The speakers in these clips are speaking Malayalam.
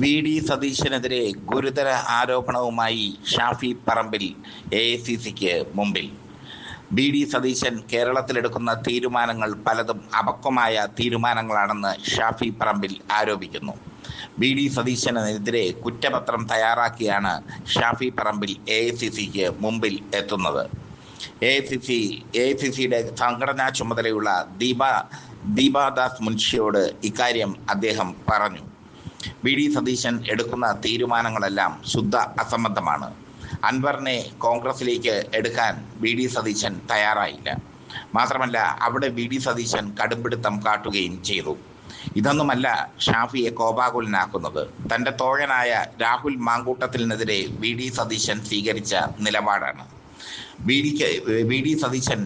വി ഡി സതീശനെതിരെ ഗുരുതര ആരോപണവുമായി Shafi Parambil A I C സിക്ക് മുമ്പിൽ. വി ഡി സതീശൻ കേരളത്തിലെടുക്കുന്ന തീരുമാനങ്ങൾ പലതും അപക്വമായ തീരുമാനങ്ങളാണെന്ന് ഷാഫി പറമ്പിൽ ആരോപിക്കുന്നു. വി ഡി സതീശനെതിരെ കുറ്റപത്രം തയ്യാറാക്കിയാണ് Shafi Parambil A I C സിക്ക് മുമ്പിൽ എത്തുന്നത്. A I C C A I C സിയുടെ സംഘടനാ ചുമതലയുള്ള ദീപ ദീപാദാസ് മുൻഷിയോട് ഇക്കാര്യം അദ്ദേഹം പറഞ്ഞു. വി ഡി സതീശൻ എടുക്കുന്ന തീരുമാനങ്ങളെല്ലാം ശുദ്ധ അസംബന്ധമാണ്. അൻവറിനെ കോൺഗ്രസിലേക്ക് എടുക്കാൻ വി ഡി സതീശൻ തയ്യാറായില്ല. മാത്രമല്ല അവിടെ വി ഡി സതീശൻ കടുംപിടുത്തം കാട്ടുകയും ചെയ്തു. ഇതൊന്നുമല്ല ഷാഫിയെ കോപാകുലനാക്കുന്നത്. തന്റെ തോഴനായ രാഹുൽ മാങ്കൂട്ടത്തിനെതിരെ വി ഡി സതീശൻ സ്വീകരിച്ച നിലപാടാണ്. വി ഡിക്ക് വി ഡി സതീശൻ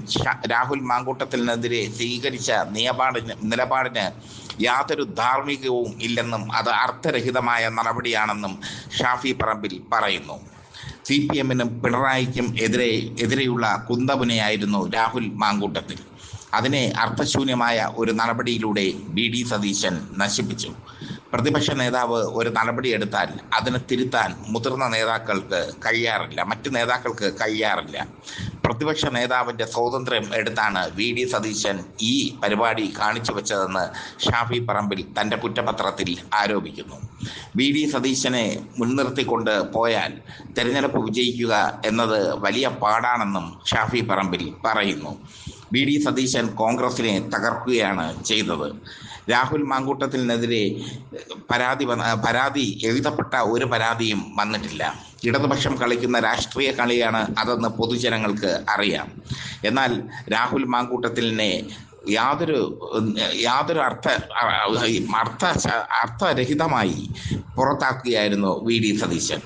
രാഹുൽ മാങ്കൂട്ടത്തിനെതിരെ സ്വീകരിച്ച നിലപാടിന് നിലപാടിന് യാതൊരു ധാർമ്മികവും ഇല്ലെന്നും അത് അർത്ഥരഹിതമായ നടപടിയാണെന്നും ഷാഫി പറമ്പിൽ പറയുന്നു. സി പി എമ്മിനും പിണറായിക്കും എതിരെ എതിരെയുള്ള കുന്തമുനയായിരുന്നു രാഹുൽ മാങ്കൂട്ടത്തിൽ. അതിനെ അർത്ഥശൂന്യമായ ഒരു നടപടിയിലൂടെ ബി ഡി സതീശൻ നശിപ്പിച്ചു. പ്രതിപക്ഷ നേതാവ് ഒരു നടപടിയെടുത്താൽ അതിനെ തിരുത്താൻ മുതിർന്ന നേതാക്കൾക്ക് കഴിയാറില്ല. മറ്റു നേതാക്കൾക്ക് കഴിയാറില്ല. പ്രതിപക്ഷ നേതാവിന്റെ സ്വാതന്ത്ര്യം എടുത്താണ് വി ഡി സതീശൻ ഈ പരിപാടി കാണിച്ചു വെച്ചതെന്ന് ഷാഫി പറമ്പിൽ തന്റെ കുറ്റപത്രത്തിൽ ആരോപിക്കുന്നു. വി ഡി സതീശനെ മുൻനിർത്തിക്കൊണ്ട് പോയാൽ തെരഞ്ഞെടുപ്പ് വിജയിക്കുക എന്നത് വലിയ പാടാണെന്നും ഷാഫി പറമ്പിൽ പറയുന്നു. വി ഡി സതീശൻ കോൺഗ്രസിനെ തകർക്കുകയാണ് ചെയ്തത്. രാഹുൽ മാങ്കൂട്ടത്തിനെതിരെ പരാതി പരാതി എഴുതപ്പെട്ട ഒരു പരാതിയും വന്നിട്ടില്ല. ഇടതുപക്ഷം കളിക്കുന്ന രാഷ്ട്രീയ കളിയാണ് അതെന്ന് പൊതുജനങ്ങൾക്ക് അറിയാം. എന്നാൽ രാഹുൽ മാങ്കൂട്ടത്തിനെ യാതൊരു യാതൊരു അർത്ഥ അർത്ഥ അർത്ഥരഹിതമായി പുറത്താക്കുകയായിരുന്നു V D Satheesan.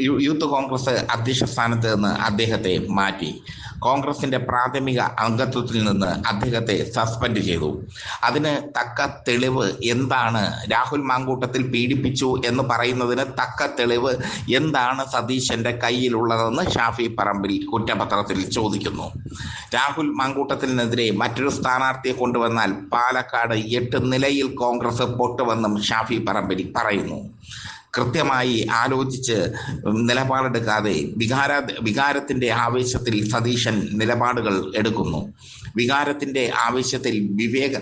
Youth congress അധ്യക്ഷ സ്ഥാനത്ത് നിന്ന് അദ്ദേഹത്തെ മാറ്റി. കോൺഗ്രസിന്റെ പ്രാഥമിക അംഗത്വത്തിൽ നിന്ന് അദ്ദേഹത്തെ സസ്പെൻഡ് ചെയ്തു. അതിന് തക്ക തെളിവ് എന്താണ്? രാഹുൽ മാങ്കൂട്ടത്തിൽ പീഡിപ്പിച്ചു എന്ന് പറയുന്നതിന് തക്ക തെളിവ് എന്താണ് സതീശന്റെ കയ്യിലുള്ളതെന്ന് ഷാഫി പറമ്പിൽ കുറ്റപത്രത്തിൽ ചോദിക്കുന്നു. രാഹുൽ മാങ്കൂട്ടത്തിനെതിരെ മറ്റൊരു സ്ഥാനാർത്ഥിയെ കൊണ്ടുവന്നാൽ പാലക്കാട് എട്ട് നിലയിൽ കോൺഗ്രസ് പൊട്ടുവെന്നും ഷാഫി പറമ്പിൽ പറയുന്നു. കൃത്യമായി ആലോചിച്ച് നിലപാടെടുക്കാതെ വികാര വികാരത്തിന്റെ ആവേശത്തിൽ സതീശൻ നിലപാടുകൾ എടുക്കുന്നു. വികാരത്തിന്റെ ആവേശത്തിൽ വിവേക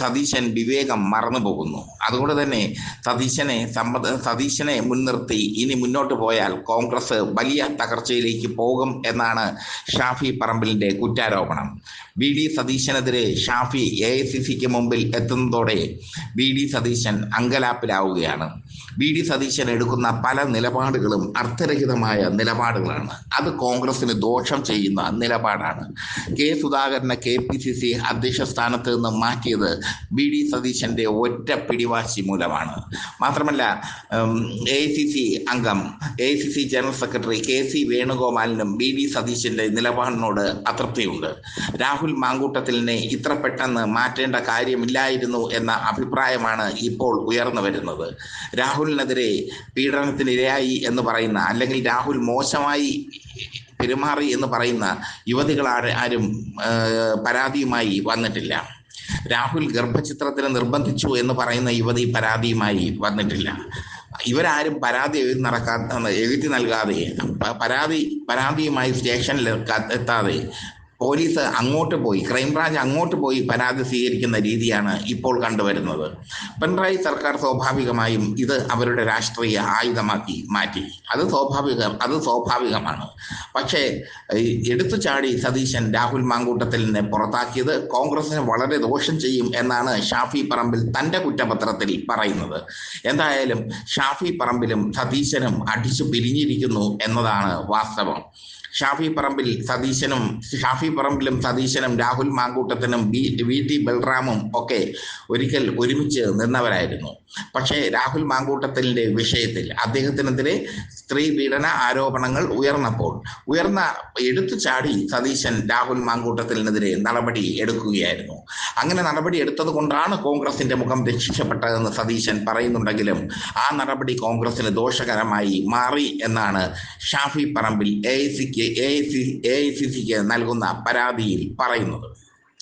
സതീശൻ വിവേകം മറന്നു പോകുന്നു. അതുകൊണ്ട് തന്നെ സതീശനെ സമ്മത സതീശനെ മുൻനിർത്തി ഇനി മുന്നോട്ട് പോയാൽ കോൺഗ്രസ് വലിയ തകർച്ചയിലേക്ക് പോകും എന്നാണ് ഷാഫി പറമ്പിലിന്റെ കുറ്റാരോപണം. വി ഡി സതീശനെതിരെ ഷാഫി എ ഐ സി സിക്ക് മുമ്പിൽ എത്തുന്നതോടെ വി ഡി സതീശൻ അങ്കലാപ്പിലാവുകയാണ്. വി ഡി സതീശൻ എടുക്കുന്ന പല നിലപാടുകളും അർത്ഥരഹിതമായ നിലപാടുകളാണ്. അത് കോൺഗ്രസിന് ദോഷം ചെയ്യുന്ന നിലപാടാണ്. കെ സുധാകരനെ കെ പി സി സി അധ്യക്ഷ സ്ഥാനത്ത് നിന്ന് മാറ്റിയത് വി ഡി സതീശന്റെ ഒറ്റ പിടിവാശി മൂലമാണ്. മാത്രമല്ല എ സി സി അംഗം A C C general secretary K C വേണുഗോപാലിനും V D സതീശന്റെ നിലപാടിനോട് അതൃപ്തിയുണ്ട്. രാഹുൽ മാങ്കൂട്ടത്തിലിനെ ഇത്ര പെട്ടെന്ന് മാറ്റേണ്ട കാര്യമില്ലായിരുന്നു എന്ന അഭിപ്രായമാണ് ഇപ്പോൾ ഉയർന്നു വരുന്നത്. രാഹുലിനെതിരെ പീഡനത്തിന് ഇരയായി എന്ന് പറയുന്ന അല്ലെങ്കിൽ രാഹുൽ മോശമായി പെരുമാറി എന്ന് പറയുന്ന യുവതികൾ ആരും പരാതിയുമായി വന്നിട്ടില്ല. രാഹുൽ ഗർഭചിത്രത്തിന് നിർബന്ധിച്ചു എന്ന് പറയുന്ന യുവതി പരാതിയുമായി വന്നിട്ടില്ല. ഇവരാരും പരാതി എഴുതി നടക്കാത്ത എഴുതി നൽകാതെ പരാതി പരാതിയുമായി സ്റ്റേഷനിൽ എത്താതെ പോലീസ് അങ്ങോട്ട് പോയി ക്രൈംബ്രാഞ്ച് അങ്ങോട്ട് പോയി പരാതി സ്വീകരിക്കുന്ന രീതിയാണ് ഇപ്പോൾ കണ്ടുവരുന്നത്. പിണറായി സർക്കാർ സ്വാഭാവികമായും ഇത് അവരുടെ രാഷ്ട്രീയ ആയുധമാക്കി മാറ്റി. അത് സ്വാഭാവിക അത് സ്വാഭാവികമാണ്. പക്ഷേ എടുത്തു ചാടി സതീശൻ രാഹുൽ മാങ്കൂട്ടത്തിൽ നിന്ന് പുറത്താക്കിയത് കോൺഗ്രസിന് വളരെ ദോഷം ചെയ്യും എന്നാണ് ഷാഫി പറമ്പിൽ തന്റെ കുറ്റപത്രത്തിൽ പറയുന്നത്. എന്തായാലും ഷാഫി പറമ്പിലും സതീശനും അടിച്ചു പിരിഞ്ഞിരിക്കുന്നു എന്നതാണ് വാസ്തവം. ഷാഫി പറമ്പിൽ സതീശനും ഷാഫി പറമ്പിലും സതീശനും രാഹുൽ മാങ്കൂട്ടത്തിനും ബി വി ടി ബൽറാമും ഒക്കെ ഒരിക്കൽ ഒരുമിച്ച് നിന്നവരായിരുന്നു. പക്ഷേ രാഹുൽ മാങ്കൂട്ടത്തിന്റെ വിഷയത്തിൽ അദ്ദേഹത്തിനെതിരെ സ്ത്രീ പീഡന ആരോപണങ്ങൾ ഉയർന്നപ്പോൾ ഉയർന്ന എടുത്തു ചാടി സതീശൻ രാഹുൽ മാങ്കൂട്ടത്തിനെതിരെ നടപടി എടുക്കുകയായിരുന്നു. അങ്ങനെ നടപടി എടുത്തത് കൊണ്ടാണ് കോൺഗ്രസിന്റെ മുഖം രക്ഷിക്കപ്പെട്ടതെന്ന് സതീശൻ പറയുന്നുണ്ടെങ്കിലും ആ നടപടി കോൺഗ്രസിന് ദോഷകരമായി മാറി എന്നാണ് Shafi Parambil A I A I C A I C സിക്ക് നൽകുന്ന പരാതിയിൽ പറയുന്നത്.